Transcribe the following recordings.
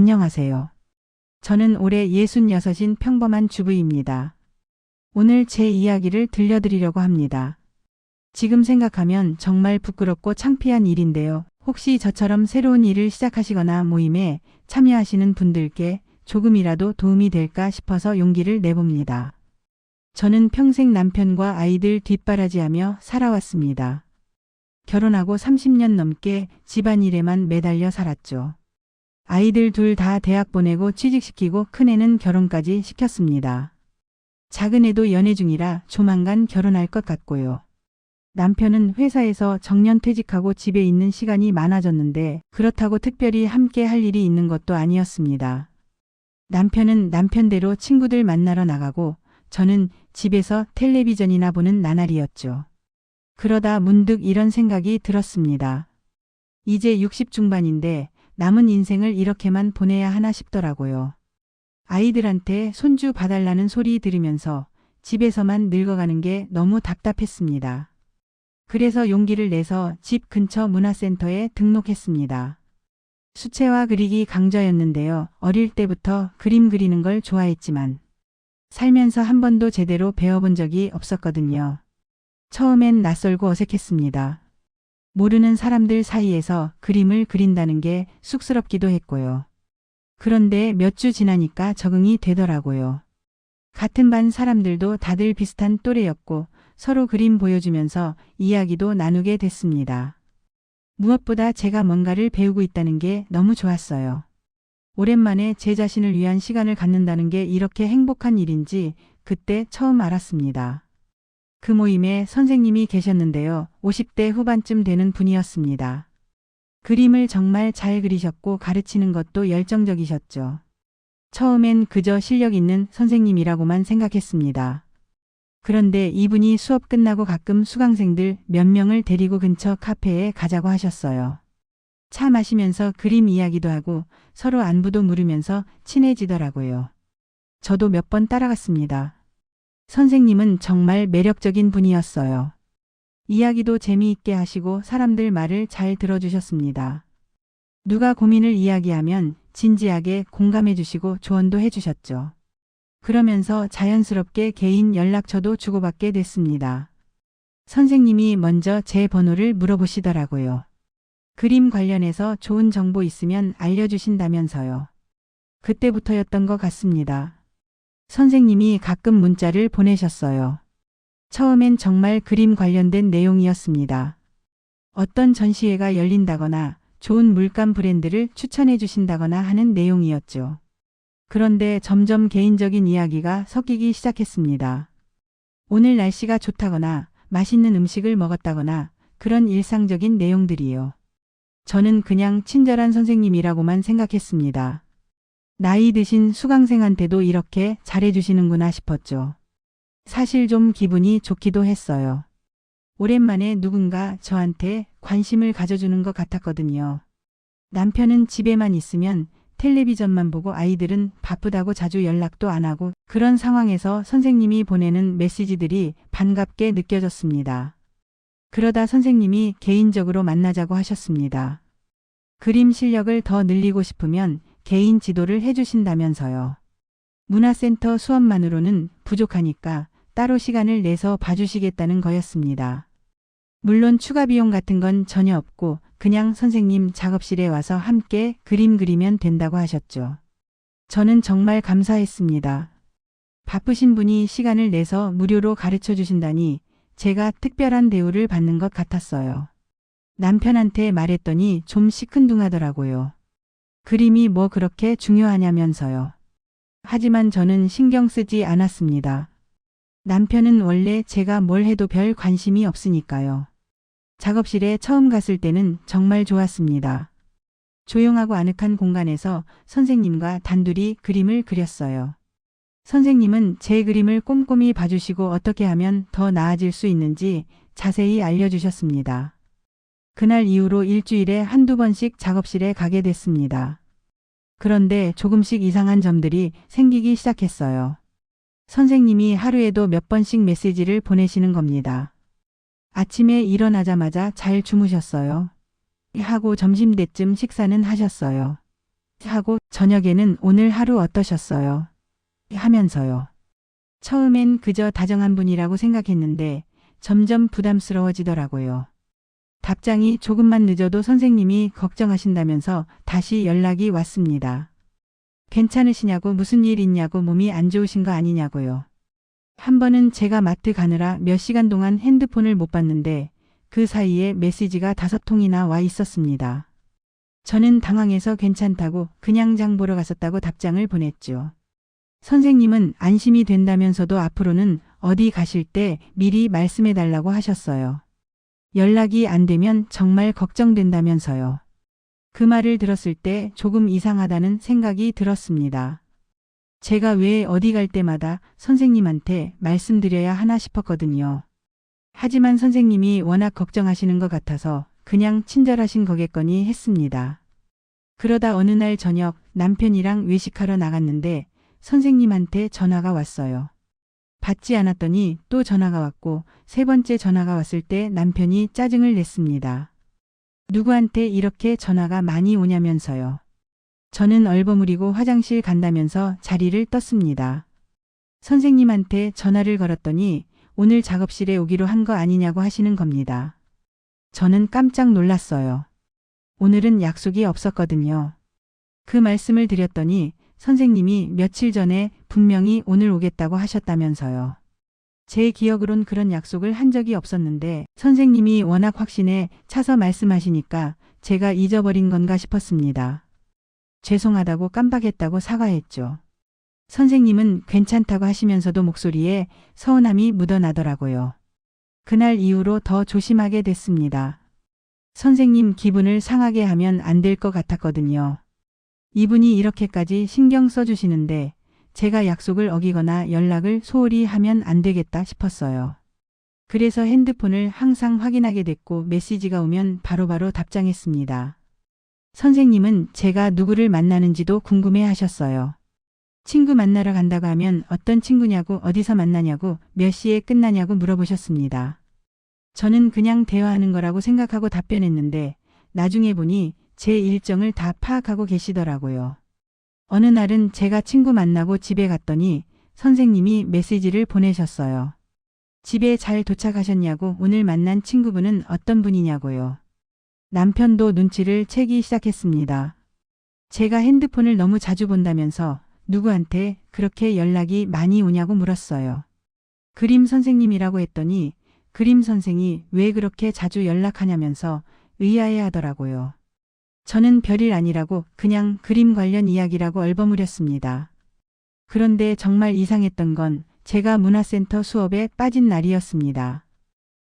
안녕하세요. 저는 올해 66인 평범한 주부입니다. 오늘 제 이야기를 들려드리려고 합니다. 지금 생각하면 정말 부끄럽고 창피한 일인데요. 혹시 저처럼 새로운 일을 시작하시거나 모임에 참여하시는 분들께 조금이라도 도움이 될까 싶어서 용기를 내봅니다. 저는 평생 남편과 아이들 뒷바라지하며 살아왔습니다. 결혼하고 30년 넘게 집안일에만 매달려 살았죠. 아이들 둘 다 대학 보내고 취직시키고 큰애는 결혼까지 시켰습니다. 작은애도 연애 중이라 조만간 결혼할 것 같고요. 남편은 회사에서 정년 퇴직하고 집에 있는 시간이 많아졌는데 그렇다고 특별히 함께 할 일이 있는 것도 아니었습니다. 남편은 남편대로 친구들 만나러 나가고 저는 집에서 텔레비전이나 보는 나날이었죠. 그러다 문득 이런 생각이 들었습니다. 이제 60 중반인데 남은 인생을 이렇게만 보내야 하나 싶더라고요. 아이들한테 손주 봐달라는 소리 들으면서 집에서만 늙어가는 게 너무 답답했습니다. 그래서 용기를 내서 집 근처 문화센터에 등록했습니다. 수채화 그리기 강좌였는데요. 어릴 때부터 그림 그리는 걸 좋아했지만 살면서 한 번도 제대로 배워본 적이 없었거든요. 처음엔 낯설고 어색했습니다. 모르는 사람들 사이에서 그림을 그린다는 게 쑥스럽기도 했고요. 그런데 몇 주 지나니까 적응이 되더라고요. 같은 반 사람들도 다들 비슷한 또래였고 서로 그림 보여주면서 이야기도 나누게 됐습니다. 무엇보다 제가 뭔가를 배우고 있다는 게 너무 좋았어요. 오랜만에 제 자신을 위한 시간을 갖는다는 게 이렇게 행복한 일인지 그때 처음 알았습니다. 그 모임에 선생님이 계셨는데요. 50대 후반쯤 되는 분이었습니다. 그림을 정말 잘 그리셨고 가르치는 것도 열정적이셨죠. 처음엔 그저 실력 있는 선생님이라고만 생각했습니다. 그런데 이분이 수업 끝나고 가끔 수강생들 몇 명을 데리고 근처 카페에 가자고 하셨어요. 차 마시면서 그림 이야기도 하고 서로 안부도 물으면서 친해지더라고요. 저도 몇 번 따라갔습니다. 선생님은 정말 매력적인 분이었어요. 이야기도 재미있게 하시고 사람들 말을 잘 들어주셨습니다. 누가 고민을 이야기하면 진지하게 공감해 주시고 조언도 해 주셨죠. 그러면서 자연스럽게 개인 연락처도 주고받게 됐습니다. 선생님이 먼저 제 번호를 물어보시더라고요. 그림 관련해서 좋은 정보 있으면 알려주신다면서요. 그때부터였던 것 같습니다. 선생님이 가끔 문자를 보내셨어요. 처음엔 정말 그림 관련된 내용이었습니다. 어떤 전시회가 열린다거나 좋은 물감 브랜드를 추천해 주신다거나 하는 내용이었죠. 그런데 점점 개인적인 이야기가 섞이기 시작했습니다. 오늘 날씨가 좋다거나 맛있는 음식을 먹었다거나 그런 일상적인 내용들이요. 저는 그냥 친절한 선생님이라고만 생각했습니다. 나이 드신 수강생한테도 이렇게 잘해주시는구나 싶었죠. 사실 좀 기분이 좋기도 했어요. 오랜만에 누군가 저한테 관심을 가져주는 것 같았거든요. 남편은 집에만 있으면 텔레비전만 보고 아이들은 바쁘다고 자주 연락도 안 하고 그런 상황에서 선생님이 보내는 메시지들이 반갑게 느껴졌습니다. 그러다 선생님이 개인적으로 만나자고 하셨습니다. 그림 실력을 더 늘리고 싶으면 개인 지도를 해주신다면서요. 문화센터 수업만으로는 부족하니까 따로 시간을 내서 봐주시겠다는 거였습니다. 물론 추가 비용 같은 건 전혀 없고 그냥 선생님 작업실에 와서 함께 그림 그리면 된다고 하셨죠. 저는 정말 감사했습니다. 바쁘신 분이 시간을 내서 무료로 가르쳐 주신다니 제가 특별한 대우를 받는 것 같았어요. 남편한테 말했더니 좀 시큰둥하더라고요. 그림이 뭐 그렇게 중요하냐면서요. 하지만 저는 신경 쓰지 않았습니다. 남편은 원래 제가 뭘 해도 별 관심이 없으니까요. 작업실에 처음 갔을 때는 정말 좋았습니다. 조용하고 아늑한 공간에서 선생님과 단둘이 그림을 그렸어요. 선생님은 제 그림을 꼼꼼히 봐주시고 어떻게 하면 더 나아질 수 있는지 자세히 알려주셨습니다. 그날 이후로 일주일에 한두 번씩 작업실에 가게 됐습니다. 그런데 조금씩 이상한 점들이 생기기 시작했어요. 선생님이 하루에도 몇 번씩 메시지를 보내시는 겁니다. 아침에 일어나자마자 잘 주무셨어요. 하고 점심 때쯤 식사는 하셨어요. 하고 저녁에는 오늘 하루 어떠셨어요? 하면서요. 처음엔 그저 다정한 분이라고 생각했는데 점점 부담스러워지더라고요. 답장이 조금만 늦어도 선생님이 걱정하신다면서 다시 연락이 왔습니다. 괜찮으시냐고 무슨 일 있냐고 몸이 안 좋으신 거 아니냐고요. 한 번은 제가 마트 가느라 몇 시간 동안 핸드폰을 못 봤는데 그 사이에 메시지가 다섯 통이나 와 있었습니다. 저는 당황해서 괜찮다고 그냥 장 보러 갔었다고 답장을 보냈죠. 선생님은 안심이 된다면서도 앞으로는 어디 가실 때 미리 말씀해 달라고 하셨어요. 연락이 안 되면 정말 걱정된다면서요. 그 말을 들었을 때 조금 이상하다는 생각이 들었습니다. 제가 왜 어디 갈 때마다 선생님한테 말씀드려야 하나 싶었거든요. 하지만 선생님이 워낙 걱정하시는 것 같아서 그냥 친절하신 거겠거니 했습니다. 그러다 어느 날 저녁 남편이랑 외식하러 나갔는데 선생님한테 전화가 왔어요. 받지 않았더니 또 전화가 왔고 세 번째 전화가 왔을 때 남편이 짜증을 냈습니다. 누구한테 이렇게 전화가 많이 오냐면서요. 저는 얼버무리고 화장실 간다면서 자리를 떴습니다. 선생님한테 전화를 걸었더니 오늘 작업실에 오기로 한 거 아니냐고 하시는 겁니다. 저는 깜짝 놀랐어요. 오늘은 약속이 없었거든요. 그 말씀을 드렸더니 선생님이 며칠 전에 분명히 오늘 오겠다고 하셨다면서요. 제 기억으론 그런 약속을 한 적이 없었는데 선생님이 워낙 확신에 차서 말씀하시니까 제가 잊어버린 건가 싶었습니다. 죄송하다고 깜빡했다고 사과했죠. 선생님은 괜찮다고 하시면서도 목소리에 서운함이 묻어나더라고요. 그날 이후로 더 조심하게 됐습니다. 선생님 기분을 상하게 하면 안 될 것 같았거든요. 이분이 이렇게까지 신경 써주시는데 제가 약속을 어기거나 연락을 소홀히 하면 안 되겠다 싶었어요. 그래서 핸드폰을 항상 확인하게 됐고 메시지가 오면 바로 바로 답장했습니다. 선생님은 제가 누구를 만나는지도 궁금해 하셨어요. 친구 만나러 간다고 하면 어떤 친구냐고 어디서 만나냐고 몇 시에 끝나냐고 물어보셨습니다. 저는 그냥 대화하는 거라고 생각하고 답변했는데 나중에 보니 제 일정을 다 파악하고 계시더라고요. 어느 날은 제가 친구 만나고 집에 갔더니 선생님이 메시지를 보내셨어요. 집에 잘 도착하셨냐고 오늘 만난 친구분은 어떤 분이냐고요. 남편도 눈치를 채기 시작했습니다. 제가 핸드폰을 너무 자주 본다면서 누구한테 그렇게 연락이 많이 오냐고 물었어요. 그림 선생님이라고 했더니 그림 선생이 왜 그렇게 자주 연락하냐면서 의아해 하더라고요. 저는 별일 아니라고 그냥 그림 관련 이야기라고 얼버무렸습니다. 그런데 정말 이상했던 건 제가 문화센터 수업에 빠진 날이었습니다.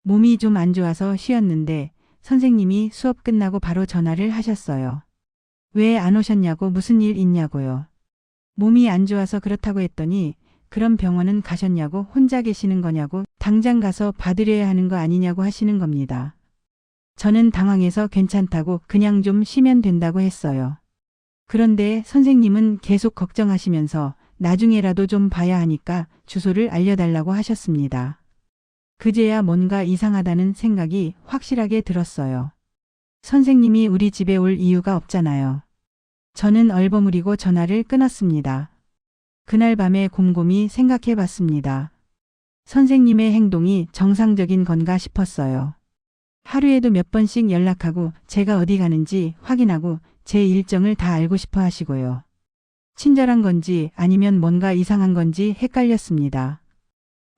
몸이 좀 안 좋아서 쉬었는데 선생님이 수업 끝나고 바로 전화를 하셨어요. 왜 안 오셨냐고 무슨 일 있냐고요. 몸이 안 좋아서 그렇다고 했더니 그럼 병원은 가셨냐고 혼자 계시는 거냐고 당장 가서 받으려야 하는 거 아니냐고 하시는 겁니다. 저는 당황해서 괜찮다고 그냥 좀 쉬면 된다고 했어요. 그런데 선생님은 계속 걱정하시면서 나중에라도 좀 봐야 하니까 주소를 알려달라고 하셨습니다. 그제야 뭔가 이상하다는 생각이 확실하게 들었어요. 선생님이 우리 집에 올 이유가 없잖아요. 저는 얼버무리고 전화를 끊었습니다. 그날 밤에 곰곰이 생각해 봤습니다. 선생님의 행동이 정상적인 건가 싶었어요. 하루에도 몇 번씩 연락하고 제가 어디 가는지 확인하고 제 일정을 다 알고 싶어 하시고요. 친절한 건지 아니면 뭔가 이상한 건지 헷갈렸습니다.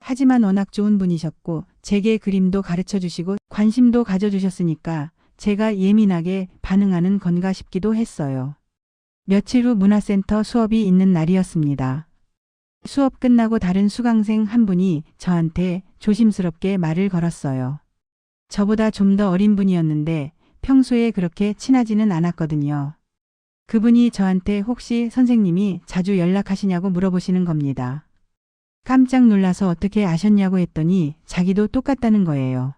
하지만 워낙 좋은 분이셨고 제게 그림도 가르쳐 주시고 관심도 가져주셨으니까 제가 예민하게 반응하는 건가 싶기도 했어요. 며칠 후 문화센터 수업이 있는 날이었습니다. 수업 끝나고 다른 수강생 한 분이 저한테 조심스럽게 말을 걸었어요. 저보다 좀 더 어린 분이었는데 평소에 그렇게 친하지는 않았거든요. 그분이 저한테 혹시 선생님이 자주 연락하시냐고 물어보시는 겁니다. 깜짝 놀라서 어떻게 아셨냐고 했더니 자기도 똑같다는 거예요.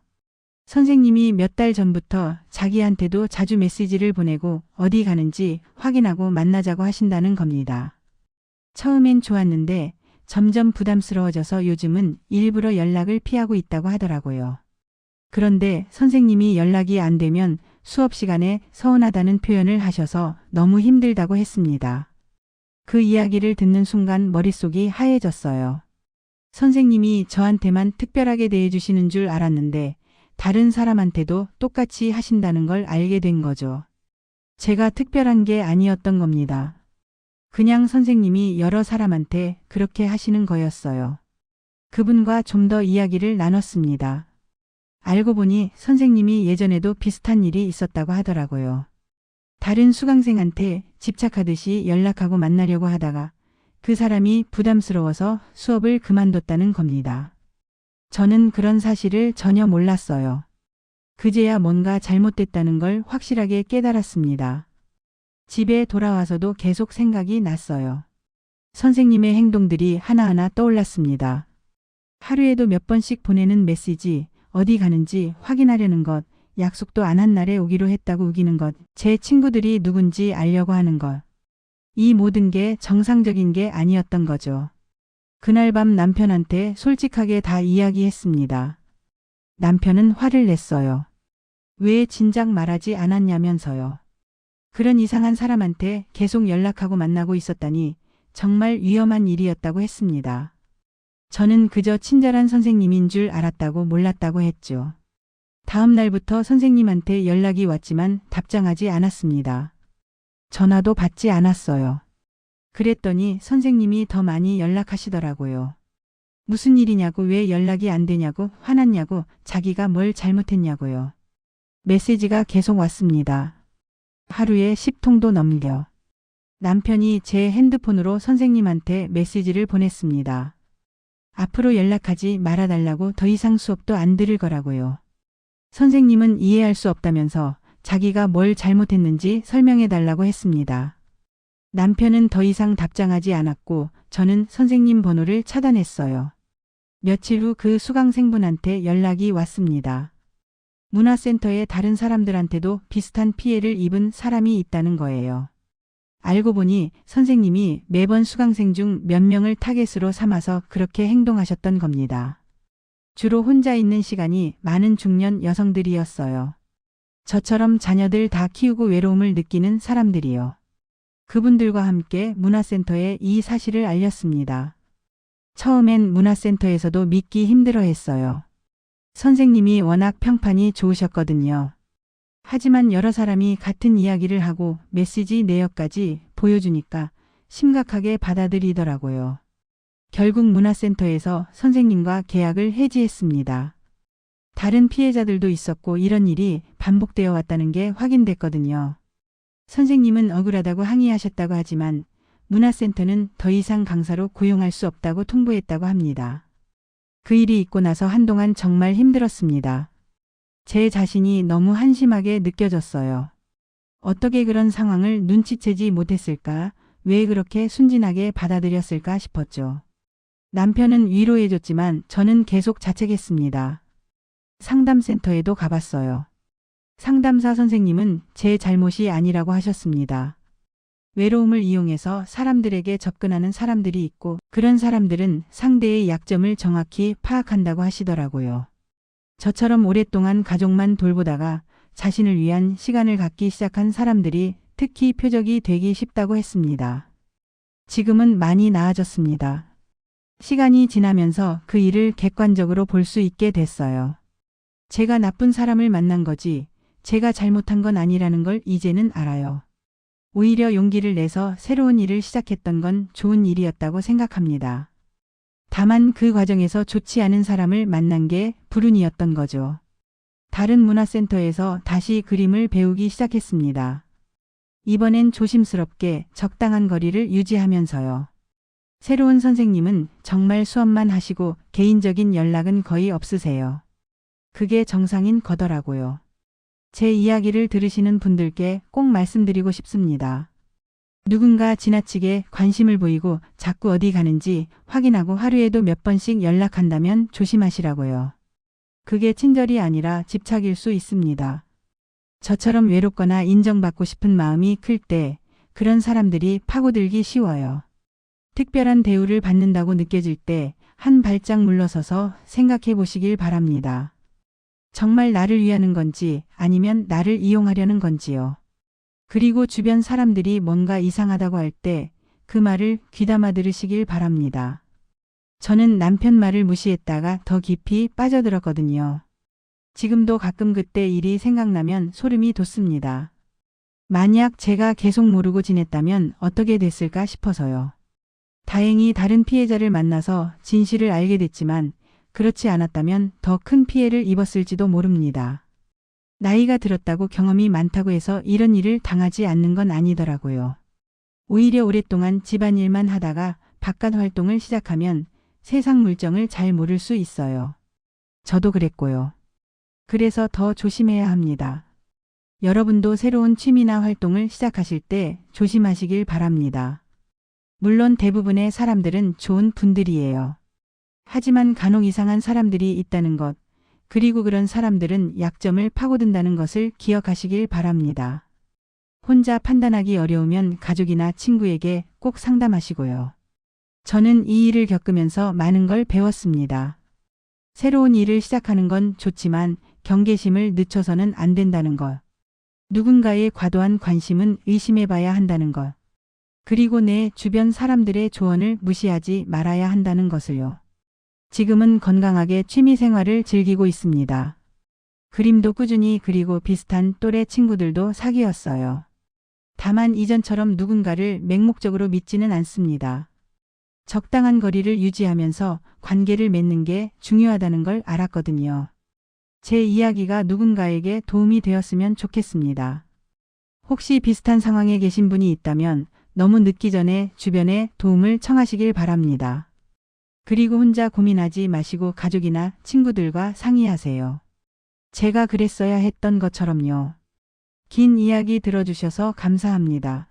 선생님이 몇 달 전부터 자기한테도 자주 메시지를 보내고 어디 가는지 확인하고 만나자고 하신다는 겁니다. 처음엔 좋았는데 점점 부담스러워져서 요즘은 일부러 연락을 피하고 있다고 하더라고요. 그런데 선생님이 연락이 안 되면 수업 시간에 서운하다는 표현을 하셔서 너무 힘들다고 했습니다. 그 이야기를 듣는 순간 머릿속이 하얘졌어요. 선생님이 저한테만 특별하게 대해주시는 줄 알았는데 다른 사람한테도 똑같이 하신다는 걸 알게 된 거죠. 제가 특별한 게 아니었던 겁니다. 그냥 선생님이 여러 사람한테 그렇게 하시는 거였어요. 그분과 좀 더 이야기를 나눴습니다. 알고 보니 선생님이 예전에도 비슷한 일이 있었다고 하더라고요. 다른 수강생한테 집착하듯이 연락하고 만나려고 하다가 그 사람이 부담스러워서 수업을 그만뒀다는 겁니다. 저는 그런 사실을 전혀 몰랐어요. 그제야 뭔가 잘못됐다는 걸 확실하게 깨달았습니다. 집에 돌아와서도 계속 생각이 났어요. 선생님의 행동들이 하나하나 떠올랐습니다. 하루에도 몇 번씩 보내는 메시지, 어디 가는지 확인하려는 것, 약속도 안 한 날에 오기로 했다고 우기는 것, 제 친구들이 누군지 알려고 하는 것. 이 모든 게 정상적인 게 아니었던 거죠. 그날 밤 남편한테 솔직하게 다 이야기했습니다. 남편은 화를 냈어요. 왜 진작 말하지 않았냐면서요. 그런 이상한 사람한테 계속 연락하고 만나고 있었다니 정말 위험한 일이었다고 했습니다. 저는 그저 친절한 선생님인 줄 알았다고 몰랐다고 했죠. 다음 날부터 선생님한테 연락이 왔지만 답장하지 않았습니다. 전화도 받지 않았어요. 그랬더니 선생님이 더 많이 연락하시더라고요. 무슨 일이냐고 왜 연락이 안 되냐고 화났냐고 자기가 뭘 잘못했냐고요. 메시지가 계속 왔습니다. 하루에 10통도 넘겨. 남편이 제 핸드폰으로 선생님한테 메시지를 보냈습니다. 앞으로 연락하지 말아달라고 더 이상 수업도 안 들을 거라고요. 선생님은 이해할 수 없다면서 자기가 뭘 잘못했는지 설명해 달라고 했습니다. 남편은 더 이상 답장하지 않았고 저는 선생님 번호를 차단했어요. 며칠 후 그 수강생분한테 연락이 왔습니다. 문화센터의 다른 사람들한테도 비슷한 피해를 입은 사람이 있다는 거예요. 알고 보니 선생님이 매번 수강생 중 몇 명을 타겟으로 삼아서 그렇게 행동하셨던 겁니다. 주로 혼자 있는 시간이 많은 중년 여성들이었어요. 저처럼 자녀들 다 키우고 외로움을 느끼는 사람들이요. 그분들과 함께 문화센터에 이 사실을 알렸습니다. 처음엔 문화센터에서도 믿기 힘들어 했어요. 선생님이 워낙 평판이 좋으셨거든요. 하지만 여러 사람이 같은 이야기를 하고 메시지 내역까지 보여주니까 심각하게 받아들이더라고요. 결국 문화센터에서 선생님과 계약을 해지했습니다. 다른 피해자들도 있었고 이런 일이 반복되어 왔다는 게 확인됐거든요. 선생님은 억울하다고 항의하셨다고 하지만 문화센터는 더 이상 강사로 고용할 수 없다고 통보했다고 합니다. 그 일이 있고 나서 한동안 정말 힘들었습니다. 제 자신이 너무 한심하게 느껴졌어요. 어떻게 그런 상황을 눈치채지 못했을까? 왜 그렇게 순진하게 받아들였을까 싶었죠. 남편은 위로해줬지만 저는 계속 자책했습니다. 상담센터에도 가봤어요. 상담사 선생님은 제 잘못이 아니라고 하셨습니다. 외로움을 이용해서 사람들에게 접근하는 사람들이 있고 그런 사람들은 상대의 약점을 정확히 파악한다고 하시더라고요. 저처럼 오랫동안 가족만 돌보다가 자신을 위한 시간을 갖기 시작한 사람들이 특히 표적이 되기 쉽다고 했습니다. 지금은 많이 나아졌습니다. 시간이 지나면서 그 일을 객관적으로 볼 수 있게 됐어요. 제가 나쁜 사람을 만난 거지 제가 잘못한 건 아니라는 걸 이제는 알아요. 오히려 용기를 내서 새로운 일을 시작했던 건 좋은 일이었다고 생각합니다. 다만 그 과정에서 좋지 않은 사람을 만난 게 불운이었던 거죠. 다른 문화센터에서 다시 그림을 배우기 시작했습니다. 이번엔 조심스럽게 적당한 거리를 유지하면서요. 새로운 선생님은 정말 수업만 하시고 개인적인 연락은 거의 없으세요. 그게 정상인 거더라고요. 제 이야기를 들으시는 분들께 꼭 말씀드리고 싶습니다. 누군가 지나치게 관심을 보이고 자꾸 어디 가는지 확인하고 하루에도 몇 번씩 연락한다면 조심하시라고요. 그게 친절이 아니라 집착일 수 있습니다. 저처럼 외롭거나 인정받고 싶은 마음이 클 때 그런 사람들이 파고들기 쉬워요. 특별한 대우를 받는다고 느껴질 때 한 발짝 물러서서 생각해 보시길 바랍니다. 정말 나를 위하는 건지 아니면 나를 이용하려는 건지요. 그리고 주변 사람들이 뭔가 이상하다고 할 때 그 말을 귀담아 들으시길 바랍니다. 저는 남편 말을 무시했다가 더 깊이 빠져들었거든요. 지금도 가끔 그때 일이 생각나면 소름이 돋습니다. 만약 제가 계속 모르고 지냈다면 어떻게 됐을까 싶어서요. 다행히 다른 피해자를 만나서 진실을 알게 됐지만 그렇지 않았다면 더 큰 피해를 입었을지도 모릅니다. 나이가 들었다고 경험이 많다고 해서 이런 일을 당하지 않는 건 아니더라고요. 오히려 오랫동안 집안일만 하다가 바깥 활동을 시작하면 세상 물정을 잘 모를 수 있어요. 저도 그랬고요. 그래서 더 조심해야 합니다. 여러분도 새로운 취미나 활동을 시작하실 때 조심하시길 바랍니다. 물론 대부분의 사람들은 좋은 분들이에요. 하지만 간혹 이상한 사람들이 있다는 것, 그리고 그런 사람들은 약점을 파고든다는 것을 기억하시길 바랍니다. 혼자 판단하기 어려우면 가족이나 친구에게 꼭 상담하시고요. 저는 이 일을 겪으면서 많은 걸 배웠습니다. 새로운 일을 시작하는 건 좋지만 경계심을 늦춰서는 안 된다는 것. 누군가의 과도한 관심은 의심해 봐야 한다는 것. 그리고 내 주변 사람들의 조언을 무시하지 말아야 한다는 것을요. 지금은 건강하게 취미 생활을 즐기고 있습니다. 그림도 꾸준히 그리고 비슷한 또래 친구들도 사귀었어요. 다만 이전처럼 누군가를 맹목적으로 믿지는 않습니다. 적당한 거리를 유지하면서 관계를 맺는 게 중요하다는 걸 알았거든요. 제 이야기가 누군가에게 도움이 되었으면 좋겠습니다. 혹시 비슷한 상황에 계신 분이 있다면 너무 늦기 전에 주변에 도움을 청하시길 바랍니다. 그리고 혼자 고민하지 마시고 가족이나 친구들과 상의하세요. 제가 그랬어야 했던 것처럼요. 긴 이야기 들어주셔서 감사합니다.